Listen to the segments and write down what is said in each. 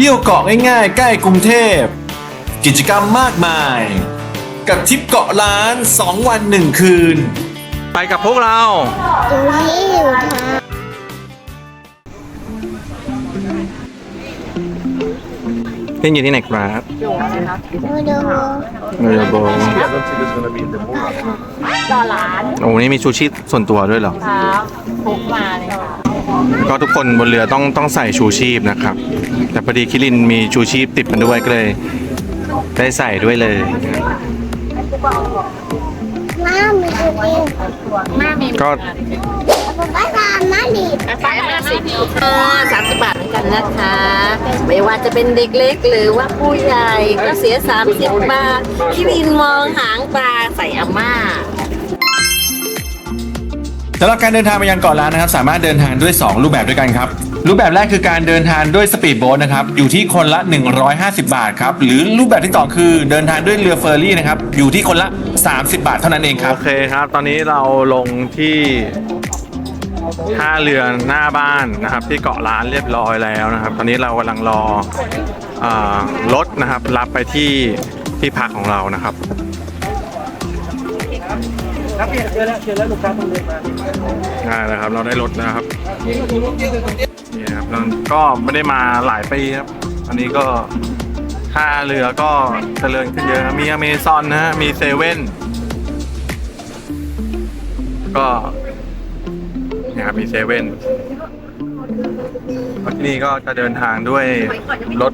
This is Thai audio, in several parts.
เที่ยวเกาะง่ายๆ ใกล้กรุงเทพ กิจกรรมมากมาย กับทริปเกาะล้าน 2 วัน 1 คืน ไปกับพวกเราอยู่ที่อยู่ทางเล่นอยู่ที่ไหนครับดูดูเรือโบต่อร้าน โอ้นี่มีชูชีพส่วนตัวด้วยเหรอ ครับพกมาเลยค่ะ ก็ทุกคนบนเรือต้องต้องใส่ชูชีพนะครับ แต่พอดีคิรินมีชูชีพติดมาด้วยก็เลย ได้ใส่ด้วยเลยน้ามีอยู่ที่แม่มีก็ป้าตามน้าดิสายห้าสิบค่ะสามสิบบาทเหมือนกันนะคะ ไม่ว่าจะเป็นเด็กเล็กหรือว่าผู้ใหญ่ก็เสียสามสิบบาทคิรินมองหางปลาใส่อาม่า สำหรับการเดินทางไปยังเกาะล้านนะครับ สามารถเดินทางด้วย 2 รูปแบบด้วยกันครับ รูปแบบแรกคือการเดินทางด้วยสปีดโบ๊ทนะครับอยู่ที่คนละ 150 บาทครับหรือรูปแบบที่ต่อคือเดินทางด้วยเรือเฟอร์รี่นะครับอยู่ที่คนละ 30 บาทเท่านั้นเองครับ โอเคครับ ตอนนี้เราลงที่ท่าเรือหน้าบ้านนะครับ ที่เกาะล้านเรียบร้อยแล้วนะครับ ตอนนี้เรากำลังรอเออรถนะครับ รับไปที่ที่พักของเรานะครับ ครับเจอแล้วเจอแล้วลูกค้าต้องเดินมาได้แล้วครับเราได้รถแล้วครับนี่ครับเราก็ไม่ได้มาหลายปีครับ อันนี้ก็ท่าเรือก็เจริญขึ้นเยอะมีอเมซอนนะฮะมีเซเว่นก็เนี่ยครับมีเซเว่นที่นี่ก็จะเดินทางด้วยรถ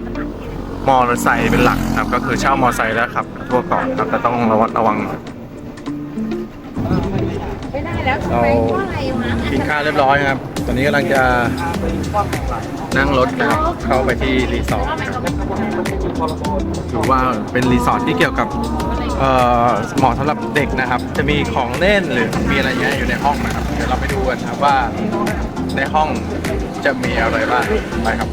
มอเตอร์ไซค์เป็นหลักครับ ก็คือเช่ามอเตอร์ไซค์แล้วขับทั่วเกาะครับแต่ต้องระวัดระวัง เรากินข้าวเรียบร้อยครับ ตอนนี้กำลังจะนั่งรถนะครับเข้าไปที่รีสอร์ทนะครับถือว่าเป็นรีสอร์ทที่เกี่ยวกับเหมาะสำหรับเด็กนะครับ จะมีของเล่นหรือมีอะไรเงี้ยอยู่ในห้องนะครับ เดี๋ยวเราไปดูกันครับว่าในห้องจะมีอะไรบ้างไปครับ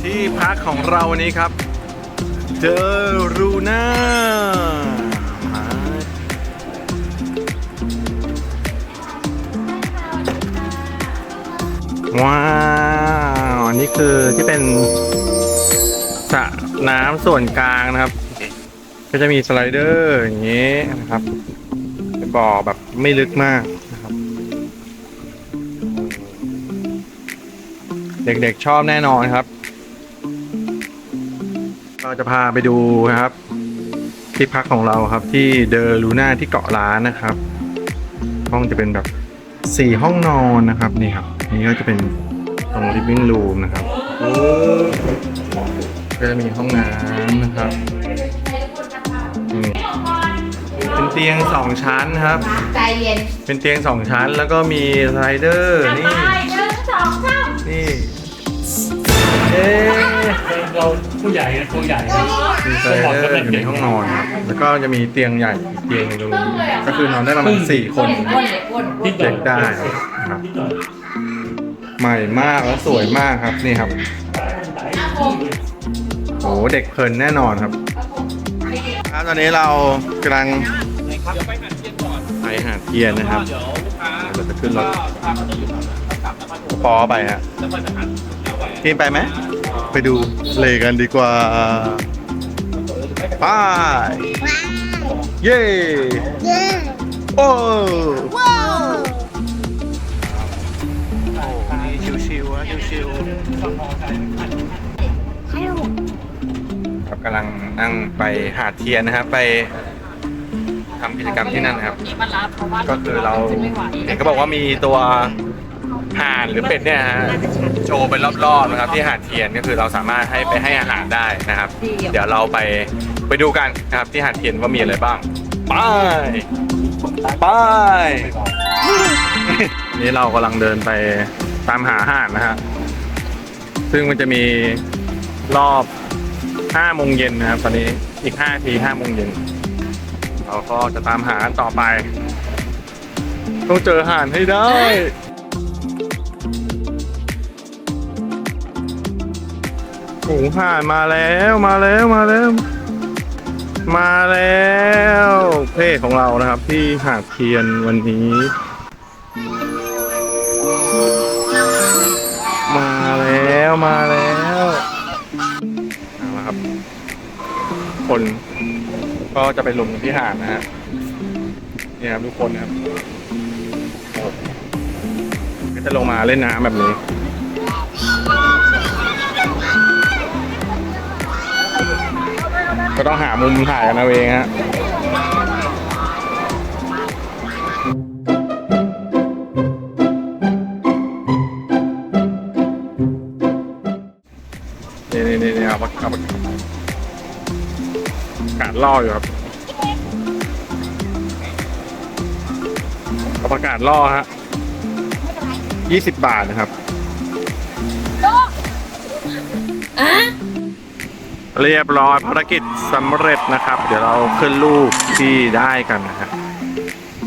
ที่พักของเราวันนี้ครับ เดรูน่า ว้าวอันนี้คือที่เป็นสระน้ำส่วนกลางนะครับ ก็จะมีสไลเดอร์อย่างนี้นะครับเป็นบ่อแบบไม่ลึกมากนะครับ เด็กๆชอบแน่นอนครับ เราจะพาไปดูนะครับ ที่พักของเราครับที่เดอลูน่าที่เกาะล้านนะครับ ห้องจะเป็นแบบสี่ห้องนอนนะครับนี่ครับ นี่ก็จะเป็นตรง living room นะครับก็จะมีห้องน้ำนะครับอืมเป็นเตียงสองชั้นครับ ใจเย็นเป็นเตียงสองชั้นแล้วก็มีสไลเดอร์นี่หนึ่งสองสามนี่ เอ๊ะ เราผู้ใหญ่นะผู้ใหญ่มีสไลเดอร์อยู่ในห้องนอนครับแล้วก็จะมีเตียงใหญ่อีกเตียงหนึงตรงนี้ก็คือนอนได้ประมาณสี่คนก้นเด็กก้นที่เด็กได้ครับ ใหม่มากแล้วสวยมากครับนี่ครับโอ้เด็กเพลินแน่นอนครับครับตอนนี้เรากำลังไปหาดเทียนนะครับเราจะขึ้นรถปอไปฮะทีมไปไหมไปดูเลยกันดีกว่าไปเย้ เย้ โอ้ ชิวๆฮะชิวฮัลโหลๆครับกำลังนั่งไปหาดเทียนนะครับไปทำกิจกรรมที่นั่นนะครับนี่มารับเพราะว่าก็คือเราเห็นเขาบอกว่ามีตัวห่านหรือเป็ดเนี่ยฮะโชว์เป็นรอบๆนะครับ ที่หาดเทียนก็คือเราสามารถให้ไปให้อาหารได้นะครับ เดี๋ยวเราไปไปดูกันนะครับที่หาดเทียนว่ามีอะไรบ้าง ไปไปนี่เรากำลังเดินไป ตามหาห่านนะฮะซึ่งมันจะมีรอบ5โมงเย็นนะครับ ตอนนี้อีก5ที5โมงเย็นเราก็จะตามหาต่อไป ต้องเจอห่านให้ได้โอ้โหห่านมาแล้วมาแล้วมาแล้ว มาแล้วเพศของเรานะครับ ที่หาดเทียนวันนี้ มาแล้วมาแล้วมาครับ คนก็จะไปลุมที่หาดนะฮะเนี่ยครับทุกคนนะครับก็จะลงมาเล่นน้ำแบบนี้ก็ต้องหามุมถ่ายกันเอาเองฮะ นี่นี่เอามาเอามาการล่ออยู่ครับเอาประกาศล่อฮะยี่สิบบาทนะครับเรียบร้อยภารกิจสำเร็จนะครับ เดี๋ยวเราขึ้นรูปที่ได้กันนะฮะ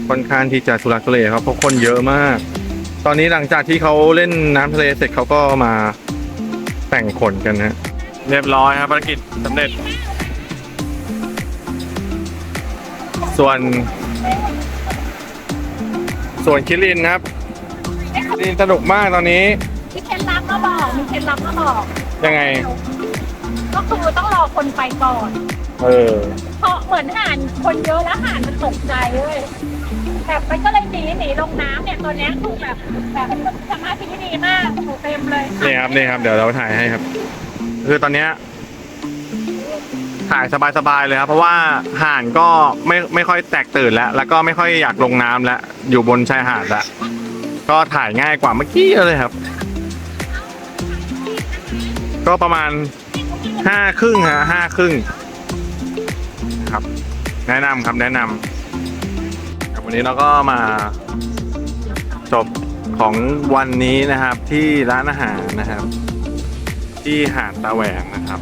ค่อนข้างที่จะทุลักทุเลครับเพราะคนเยอะมาก ตอนนี้หลังจากที่เขาเล่นน้ำทะเลเสร็จเขาก็มาแต่งขนกันนะฮะ เรียบร้อยครับภารกิจสำเร็จ ส่วน ส่วนคิรินครับคิรินสนุกมากตอนนี้ มีเคล็ดลับมาบอกมีเคล็ดลับมาบอก ยังไง ก็คือต้องรอคนไปก่อน เออ เพราะเหมือนห่านคนเยอะแล้วห่านมันตกใจเว้ยแบบมันก็เลยหนีหนีลงน้ำเนี่ยตัวเนี้ยคือแบบแบบสมาธิดีมากโอ้เต็มเลย นี่ครับนี่ครับ เดี๋ยวเราถ่ายให้ครับ คือตอนเนี้ยถ่ายสบายๆเลยครับ เพราะว่าห่านก็ไม่ไม่ค่อยแตกตื่นแล้ว แล้วก็ไม่ค่อยอยากลงน้ำแล้ว อยู่บนชายหาดแล้ว ก็ถ่ายง่ายกว่าเมื่อกี้เลยครับ ก็ประมาณห้าครึ่งฮะห้าครึ่งครับ แนะนำครับแนะนำครับวันนี้เราก็มาจบของวันนี้นะครับที่ร้านอาหารนะครับ ที่หาดตาแหวนนะครับ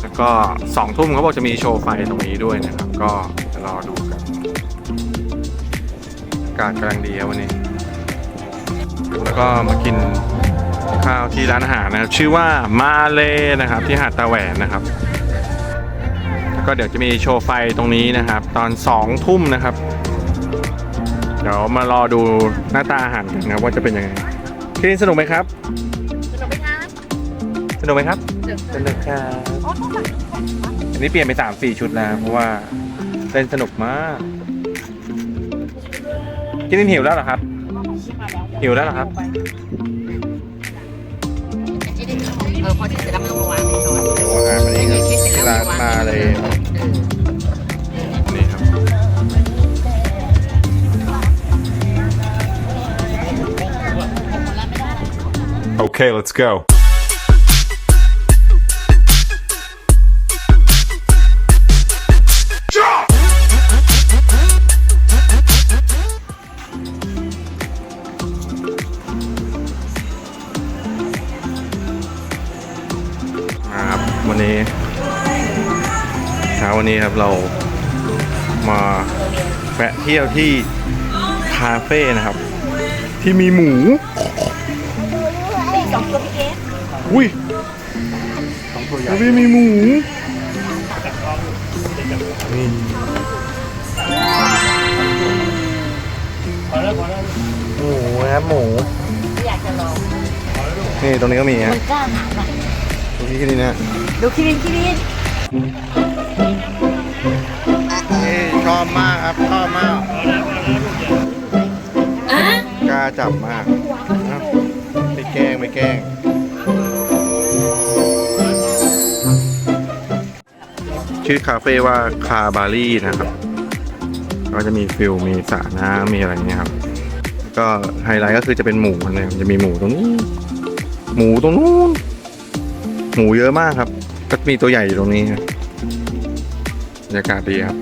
แล้วก็สองทุ่มเขาบอกจะมีโชว์ไฟตรงนี้ด้วยนะครับ ก็จะรอดูกันอากาศกำลังดีครับวันนี้ แล้วก็มากินข้าวที่ร้านอาหารนะครับ ชื่อว่ามาเลนะครับ ที่หาดตาแหวนนะครับแล้วก็เดี๋ยวจะมีโชว์ไฟตรงนี้นะครับ ตอนสองทุ่มนะครับ เดี๋ยวมารอดูหน้าตาอาหารกันนะครับว่าจะเป็นยังไงคิรินสนุกไหมครับ สนุกไหมครับสนุกครับอันนี้เปลี่ยนไปสามสี่ชุดแล้วเพราะว่าเล่นสนุกมากคิรินหิวแล้วเหรอครับ หิวแล้วเหรอครับเออพอที่จะรับเมื่อวานก่อนอ้โหวันนี้ครับที่ร้านมาเลยนี่ครับ Okay, let's go. วันนี้เช้าวันนี้ครับเรามาแวะเที่ยวที่คาเฟ่นะครับ ที่มีหมูสองตัวพี่เอสอุ้ยคาเฟ่มีหมูนี่พอแล้วพอแล้วหมูครับหมู อยากจะลองนี่ตรงนี้ก็มีฮะมันกล้าหาญว่ะ ตรงนี้ก็นี่นะดูคิรินคิรินนี่ชอบมากครับชอบมากอะกล้าจับมากเอ้าไม่แกล้งไม่แกล้งชื่อคาเฟ่ว่าคาบารี่นะครับ ก็จะมีฟิลมีสระน้ำมีอะไรเงี้ยครับ ก็ไฮไลท์ก็คือจะเป็นหมูนะมันจะมีหมูตรงนี้ หมูตรงนู้น หมูเยอะมากครับ ก็มีตัวใหญ่อยู่ตรงนี้ครับบรรยากาศดีครับ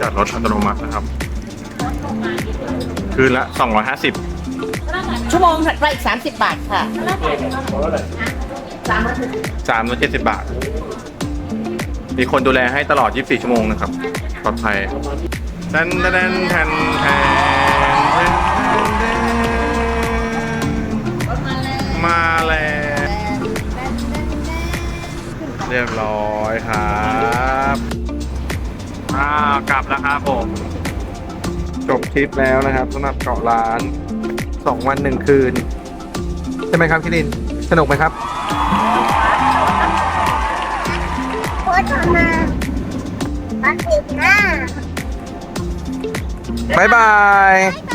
จอดรถอัตโนมัตินะครับ คืนละ 250 ชั่วโมงถัดไปอีกสามสิบบาทค่ะ สามร้อย370บบาท มีคนดูแลให้ตลอด 24 ชั่วโมงนะครับ ปลอดภัยแทนแทนแทนแทนแทนแทนมาแล้ว เรียบร้อยครับอ้ากลับแล้วครับผม จบทริปแล้วนะครับสำหรับเกาะล้าน สองวันหนึ่งคืน ใช่ไหมครับพี่ลิน สนุกไหมครับ โคตรมาปลาติดหน้า บ๊ายบายไป